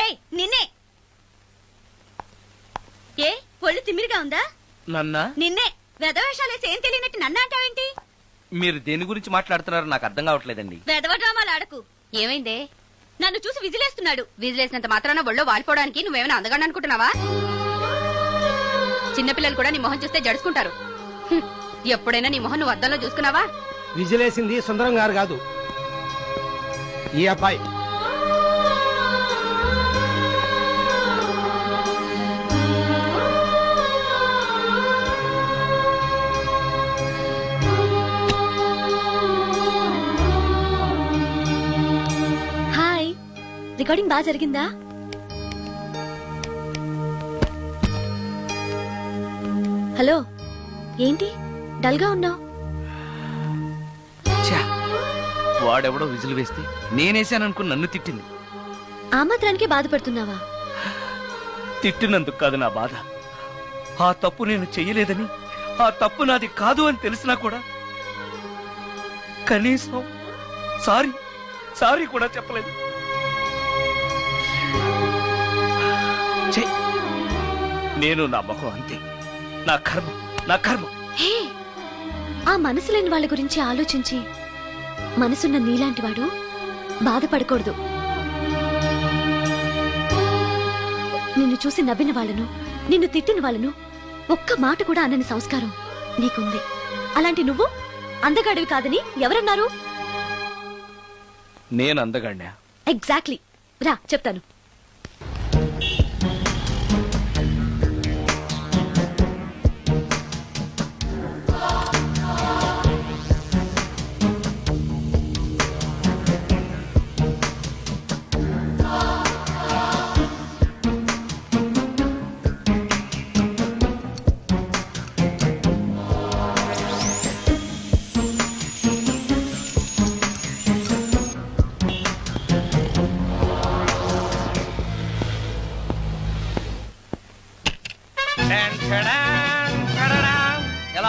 ఏయ్ నిన్నే. ఏ ఒళ్ళు తిమ్మిరిగా ఉందా? నన్నా? నిన్నే. వెధవేషాలేసి ఏం తెలియనట్టు నన్ను అంటావేంటి? మీరు దేని గురించి మాట్లాడుతున్నారో నాకు అర్థం కావట్లేదండి. వెధవ డ్రామాలు ఆడకు. ఏమైందే? నన్ను చూసి విజిలేస్తున్నాడు. విజిలేసినంత మాత్రాన ఒళ్ళో వాలిపోవడానికి నువ్వేమైనా అందగాడు అనుకుంటున్నావా చిన్నపిల్లలు కూడా నీ మొహం చూస్తే జడుచుకుంటారు. ఎప్పుడైనా నీ మొహం నువ్వు అద్దంలో చూసుకున్నావా? విజిలేసింది సుందరం గారు కాదు. ఈ అబ్బాయి. హాయ్. రికార్డింగ్ బాగా జరిగిందా? హలో ఏంటి? డల్గా ఉన్నావు వాడెవడో విజిల్ వేస్తే నేనేసాననుకుని నన్ను తిట్టింది. ఆ మాత్రానికే బాధపడుతున్నావా? తిట్టినందుకు కాదు నా బాధ. ఆ తప్పు నేను చెయ్యలేదని ఆ తప్పు నాది కాదు అని తెలిసినా కూడా కనీసం సారీ సారీ కూడా చెప్పలేదు. నేను నా మొహం అంతే. నా కర్మ నా కర్మ. హే ఆ మనసు లేని వాళ్ళ గురించి ఆలోచించి మనసున్న నీలాంటి వాడు బాధపడకూడదు. నిన్ను చూసి నవ్విన వాళ్ళను నిన్ను తిట్టిన వాళ్ళను ఒక్క మాట కూడా అనని సంస్కారం నీకుంది. అలాంటి నువ్వు అందగాడివి కాదని ఎవరన్నారు? నేను అందగాడినా? ఎగ్జాక్ట్లీ రా చెప్తాను.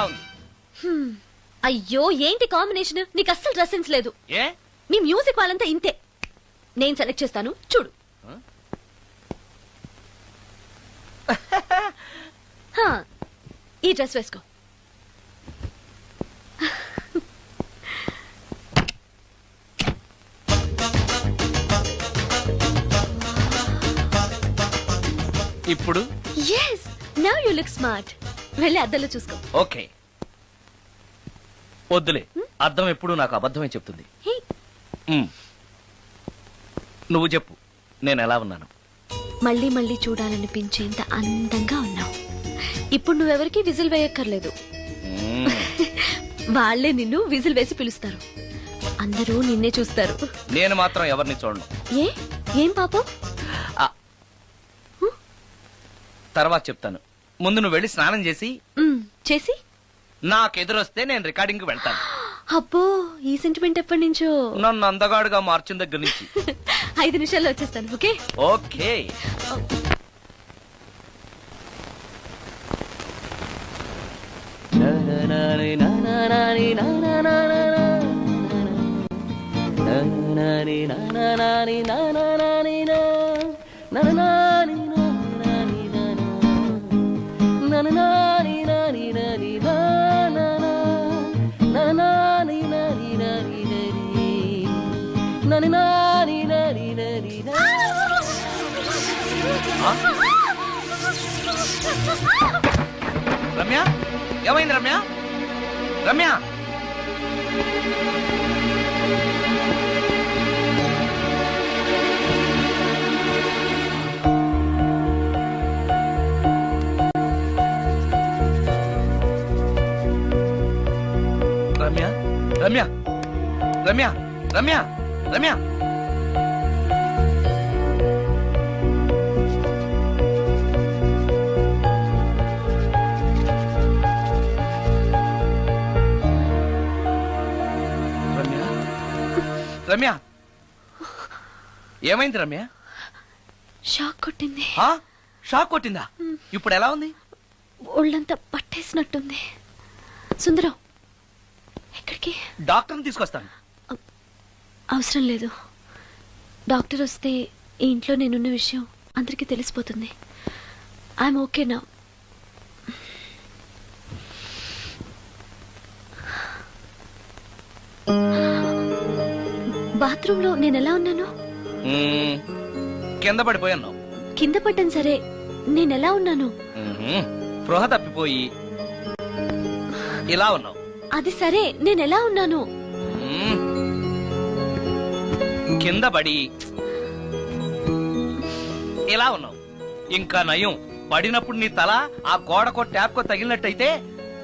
ఉంది అయ్యో ఏంటి కాంబినేషన్? నీకు అస్సలు డ్రెస్సెన్స్ లేదు. ఏ? మీ మ్యూజిక్ వాళ్ళంతా ఇంతే. నేను సెలెక్ట్ చేస్తాను. చూడు. హా, ఈ డ్రెస్ వేసుకో. ఇప్పుడు? Yes now you look smart వెళ్ళి అద్దంలో చూసుకో. ఓకే. వద్దులే. అర్థం ఎప్పుడు నాకు అబద్ధమే చెప్తుంది. హే, ఉమ్. నువ్వు చెప్పు. నేను ఎలా ఉన్నాను? మళ్ళీ మళ్ళీ చూడాలనిపించేంత అందంగా ఉన్నావు. ఇప్పుడు నువ్వెవరికి విజిల్ వేయక్కర్లేదు. ఉమ్. వాళ్ళే నిన్ను విజిల్ వేసి పిలుస్తారు. అందరూ నిన్నే చూస్తారు. నేను మాత్రం ఎవరిని చూడను. ఏ? ఏం పాపం? ఆ. తర్వాత చెప్తాను. ముందు నువ్వు వెళ్ళి స్నానం చేసి మ్, చేసి? నాకు ఎదురొస్తే నేను రికార్డింగ్ వెళ్తాను. అబ్బో ఈ సెంటిమెంట్ ఎప్పటి నుంచో? నన్ను అందగాడుగా మార్చిన దగ్గర నుంచి. ఐదు నిమిషాల్లో వచ్చేస్తాను ఓకే? ఓకే. రమ్య? ఏమైంది రమ్య? రమ్య? రమ్య? రమ్య? రమ్య? రమ్య? రమ్య? రమ్య. ఏమైంది రమ్య? షాక్ కొట్టింది. ఆ? షాక్ కొట్టిందా? ఇప్పుడు ఎలా ఉంది? ఒళ్ళంతా పట్టేసినట్టుంది. సుందరం ఎక్కడికి? డాక్టర్ని తీసుకొస్తాను. అవసరం లేదు. డాక్టర్ వస్తే ఈ ఇంట్లో నేనున్న విషయం అందరికీ తెలిసిపోతుంది. ఐఎమ్ ఓకే నా. బాత్రూంలో నేను ఎలా ఉన్నాను. కింద పడిపోయాను. కింద పడ్డాను సరే నేను ఎలా ఉన్నాను. స్పృహ తప్పిపోయి ఇలా ఉన్నావు. అది సరే నేను ఎలా ఉన్నాను. కింద పడి ఇలా ఉన్నావు. ఇంకా నయం. పడినప్పుడు నీ తల ఆ గోడకో ట్యాప్కో తగిలినట్టయితే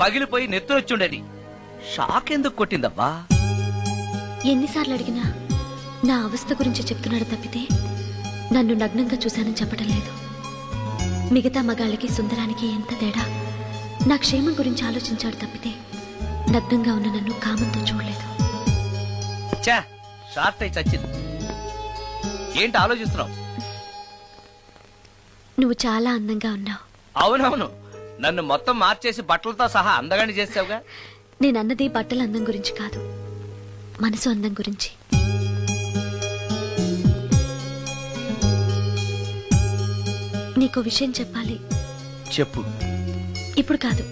పగిలిపోయి నెత్తురొచ్చుండేది. షాక్ ఎందుకు కొట్టిందబ్బా? ఎన్నిసార్లు అడిగినా? నా అవస్థ గురించి చెప్తున్నాడు తప్పితే నన్ను నగ్నంగా చూశానని చెప్పడం లేదు. మిగతా మగాళ్ళకి సుందరానికి ఎంత తేడా? నా క్షేమం గురించి ఆలోచించాడు తప్పితే నగ్నంగా ఉన్న నన్ను కామంతో చూడలేదు. చా షార్ట్ అయి చచ్చింది. ఏంటి ఆలోచిస్తున్నావు? నువ్వు చాలా అందంగా ఉన్నావు. అవునవును. నన్ను మొత్తం మార్చేసి బట్టలతో సహా అందగాని చేసావుగా? నేను అన్నది బట్టల అందం గురించి కాదు. మనసు అందం గురించి. నీకో విషయం చెప్పాలి. చెప్పు. ఇప్పుడు కాదు.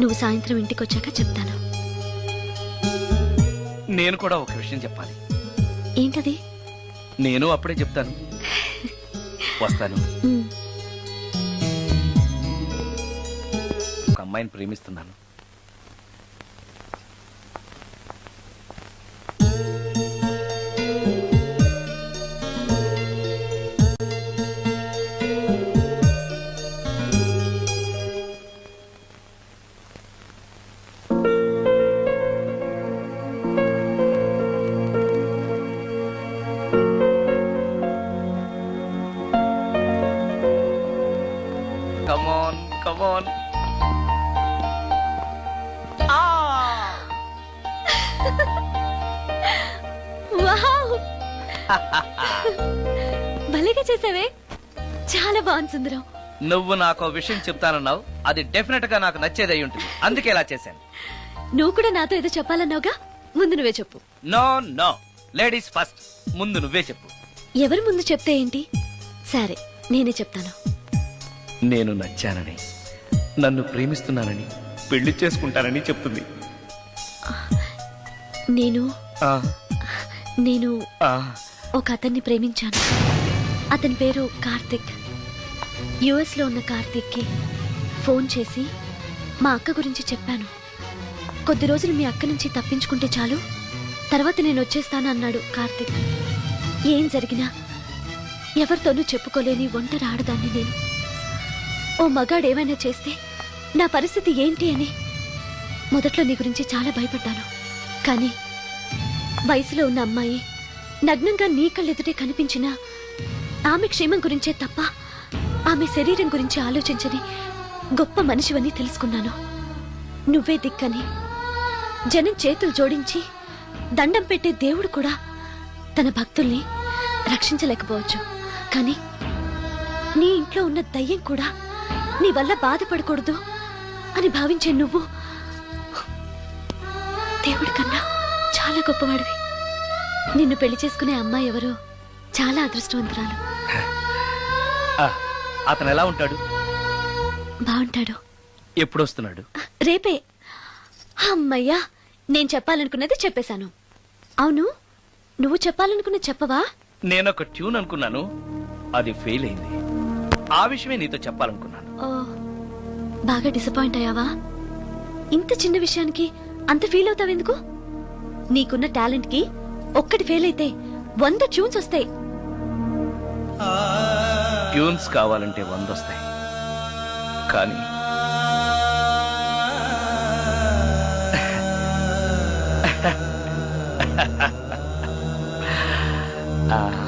నువ్వు సాయంత్రం ఇంటికి వచ్చాక చెప్తాను. నేను కూడా ఒక విషయం చెప్పాలి. ఏంటది? నేను అప్పుడే చెప్తాను. వస్తాను. ఒక అమ్మాయిని ప్రేమిస్తున్నాను. భలేగా చేసావే. చాలా బాగుంది సుందరం. నువ్వు నాకు విషయం చెప్తానన్నావు. అది డెఫినెట్గా నాకు నచ్చేది ఉంటుంది. అందుకే ఇలా చేశాను. నువ్వు కూడా నాతో ఏదో చెప్పాలన్నావుగా? ముందు నువ్వే చెప్పు. No no. Ladies first. ముందు నువ్వే చెప్పు. ఎవరి ముందు చెప్తే ఏంటి? సరే నేనే చెప్తాను. నేను నచ్చానని నన్ను ప్రేమిస్తున్నానని పెళ్ళి చేసుకుంటానని చెప్తుంది. నేను? నేను? ఆ, ఒక అతన్ని ప్రేమించాను. అతని పేరు కార్తిక్. యుఎస్లో ఉన్న కార్తిక్కి ఫోన్ చేసి మా అక్క గురించి చెప్పాను. కొద్ది రోజులు మీ అక్క నుంచి తప్పించుకుంటే చాలు. తర్వాత నేను వచ్చేస్తాను అన్నాడు కార్తిక్. ఏం జరిగినా ఎవరితోనూ చెప్పుకోలేని ఒంటరి ఆడదాన్ని నేను. ఓ మగాడు ఏమైనా చేస్తే నా పరిస్థితి ఏంటి అని మొదట్లో నీ గురించి చాలా భయపడ్డాను. కానీ వయసులో ఉన్న అమ్మాయి నగ్నంగా నీ కళ్ళెదుటే కనిపించినా ఆమె క్షేమం గురించే తప్ప ఆమె శరీరం గురించి ఆలోచించని గొప్ప మనిషివని తెలుసుకున్నాను. నువ్వే దిక్కని జనం చేతులు జోడించి దండం పెట్టే దేవుడు కూడా తన భక్తుల్ని రక్షించలేకపోవచ్చు. కానీ నీ ఇంట్లో ఉన్న దయ్యం కూడా నీ వల్ల బాధపడకూడదు అని భావించే నువ్వు దేవుడి కన్నా చాలా గొప్పవాడివి. నిన్ను పెళ్ళి చేసుకునే అమ్మాయి ఎవరో చాలా అదృష్టవంతురాలు. అతను ఎలా ఉంటాడు? బాగుంటాడు. ఎప్పుడు వస్తున్నాడు రేపే. అమ్మయ్యా నేను చెప్పాలనుకున్నది చెప్పేశాను. అవును నువ్వు చెప్పాలనుకున్నది చెప్పవా? నేను ఒక ట్యూన్ అనుకున్నాను అది ఫెయిల్ అయింది. ఆ విషయమే నీతో చెప్పాలనుకున్నాను. బాగా డిసప్పాయింట్ అయ్యావా? ఇంత చిన్న విషయానికి అంత ఫీల్ అవుతావెందుకు నీకున్న టాలెంట్కి ఒక్కటి ఫెయిల్ అయితే వంద ట్యూన్స్ వస్తాయి. ట్యూన్స్ కావాలంటే వంద వస్తాయి. కానీ ఆ,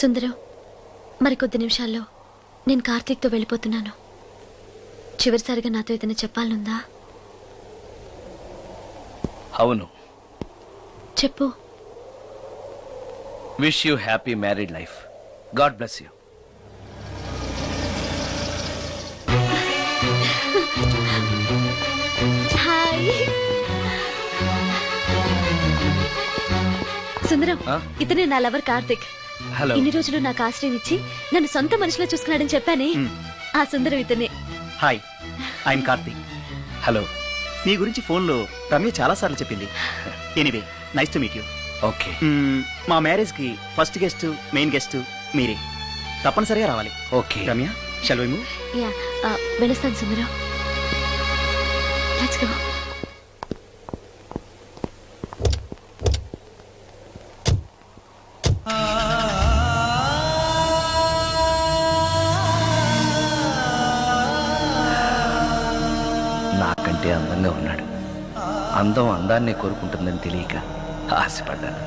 సుందరం మరికొద్ది నిమిషాల్లో నేను కార్తీక్తో వెళ్ళిపోతున్నాను. చివరిసారిగా నాతో ఏదైనా చెప్పాలనుందా? అవును. చెప్పు. Wish you happy married life god bless you Sundaram? ఇతనే నా లవర్ కార్తిక్. హలో ఇన్ని రోజులు నాకు ఆశ్రయం ఇచ్చి నన్ను సొంత మనిషిలో చూసుకున్నాడని చెప్పానే ఆ సుందరం ఇతనే. హాయ్ ఐఎమ్ కార్తీక్ హలో మీ గురించి ఫోన్లో రమ్య చాలా సార్లు చెప్పింది anyway nice to meet you okay మా మ్యారేజ్కి ఫస్ట్ గెస్ట్ మెయిన్ గెస్ట్ మీరే. తప్పనిసరిగా రావాలి. ఓకే రమ్య షల్ యా ఆ, వెళ్ళొస్తాను సుందరం. లెట్స్ గో నాకంటే అందంగా ఉన్నాడు. అందం అందాన్ని కోరుకుంటుందని తెలియక ఆశపడ్డాను.